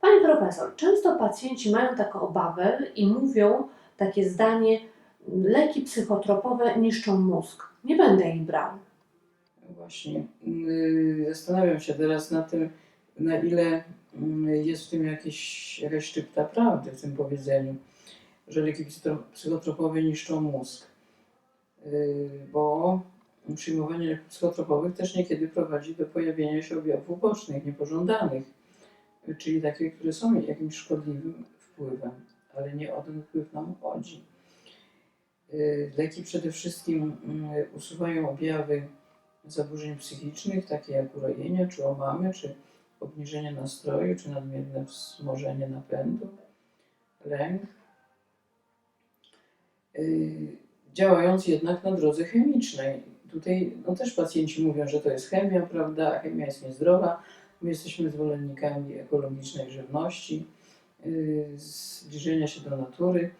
Pani profesor, często pacjenci mają taką obawę i mówią takie zdanie: leki psychotropowe niszczą mózg. Nie będę ich brał. Właśnie. Yy, Zastanawiam się teraz nad tym, na ile mm, jest w tym jakieś, jakaś szczypta prawdy w tym powiedzeniu, że leki psychotropowe niszczą mózg. Yy, Bo przyjmowanie leków psychotropowych też niekiedy prowadzi do pojawienia się objawów ubocznych, niepożądanych, czyli takich, które są jakimś szkodliwym wpływem, ale nie o ten wpływ nam chodzi. Yy, Leki przede wszystkim yy, usuwają objawy zaburzeń psychicznych, takie jak urojenia, czy omamy, czy obniżenie nastroju, czy nadmierne wzmożenie napędu, lęk, Yy, działając jednak na drodze chemicznej. Tutaj no też pacjenci mówią, że to jest chemia, prawda, chemia jest niezdrowa. My jesteśmy zwolennikami ekologicznej żywności, yy, zbliżenia się do natury,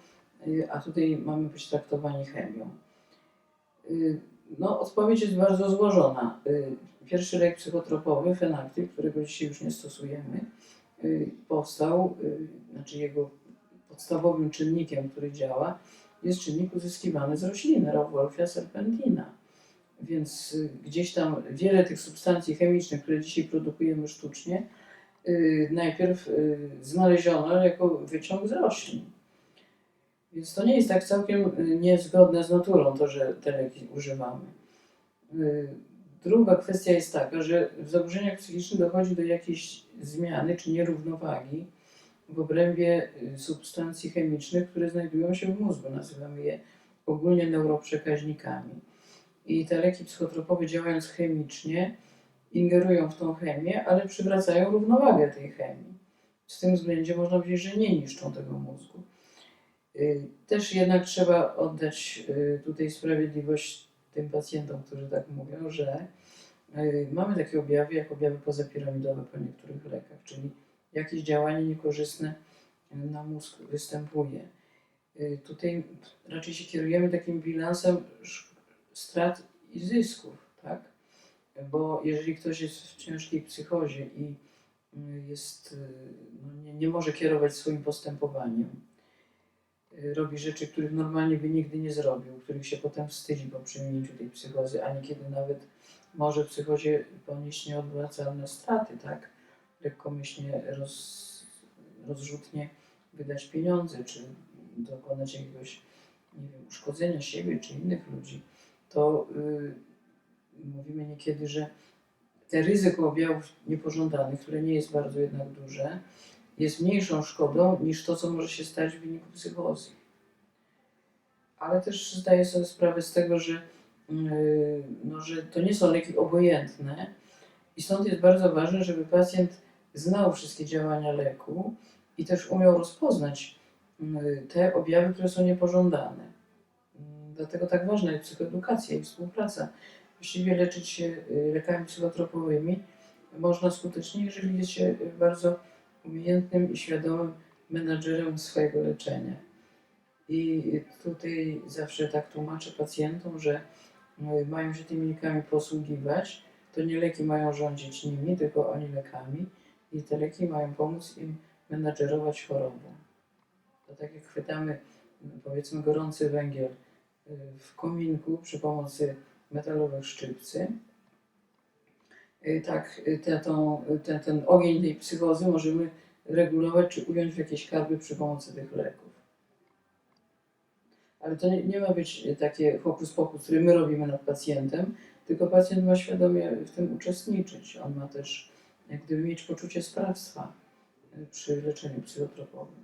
yy, a tutaj mamy być traktowani chemią. Yy, no, odpowiedź jest bardzo złożona. Y, Pierwszy lek psychotropowy, fenaktyl, którego dzisiaj już nie stosujemy, y, powstał, y, znaczy jego podstawowym czynnikiem, który działa, jest czynnik uzyskiwany z rośliny, Rauwolfia serpentina. Więc y, gdzieś tam wiele tych substancji chemicznych, które dzisiaj produkujemy sztucznie, y, najpierw y, znaleziono jako wyciąg z roślin. Więc to nie jest tak całkiem niezgodne z naturą to, że te leki używamy. Druga kwestia jest taka, że w zaburzeniach psychicznych dochodzi do jakiejś zmiany czy nierównowagi w obrębie substancji chemicznych, które znajdują się w mózgu. Nazywamy je ogólnie neuroprzekaźnikami. I te leki psychotropowe działając chemicznie ingerują w tą chemię, ale przywracają równowagę tej chemii. W tym względzie można powiedzieć, że nie niszczą tego mózgu. Y, Też jednak trzeba oddać y, tutaj sprawiedliwość tym pacjentom, którzy tak mówią, że y, mamy takie objawy jak objawy pozapiramidowe po niektórych lekach, czyli jakieś działanie niekorzystne na mózg występuje. Tutaj raczej się kierujemy takim bilansem strat i zysków, tak? Bo jeżeli ktoś jest w ciężkiej psychozie i y, jest, y, no nie, nie może kierować swoim postępowaniem, y, robi rzeczy, których normalnie by nigdy nie zrobił, których się potem wstydzi po przyjęciu tej psychozy, a niekiedy nawet może w psychozie ponieść nieodwracalne straty, tak? Lekkomyślnie, roz, rozrzutnie wydać pieniądze, czy dokonać jakiegoś, nie wiem, uszkodzenia siebie czy innych ludzi, to y, mówimy niekiedy, że te ryzyko objawów niepożądanych, które nie jest bardzo jednak duże, jest mniejszą szkodą niż to, co może się stać w wyniku psychozy. Ale też zdaję sobie sprawę z tego, że, yy, no, że to nie są leki obojętne i stąd jest bardzo ważne, żeby pacjent znał wszystkie działania leku i też umiał rozpoznać yy, te objawy, które są niepożądane. Dlatego tak ważna jest psychoedukacja i współpraca. Właściwie leczyć się yy, lekami psychotropowymi można skutecznie, jeżeli jest się bardzo umiejętnym i świadomym menadżerem swojego leczenia. I tutaj zawsze tak tłumaczę pacjentom, że y, mają się tymi lekami posługiwać. To nie leki mają rządzić nimi, tylko oni lekami. I te leki mają pomóc im menadżerować chorobę. To tak jak chwytamy, y, powiedzmy, gorący węgiel y, w kominku przy pomocy metalowych szczypcy, y, tak y, te, tą, te, ten ogień tej psychozy możemy regulować czy ująć w jakieś karby przy pomocy tych leków. Ale to nie, nie ma być takie hokus pokus, który my robimy nad pacjentem, tylko pacjent ma świadomie w tym uczestniczyć. On ma też jak gdyby mieć poczucie sprawstwa y, przy leczeniu psychotropowym.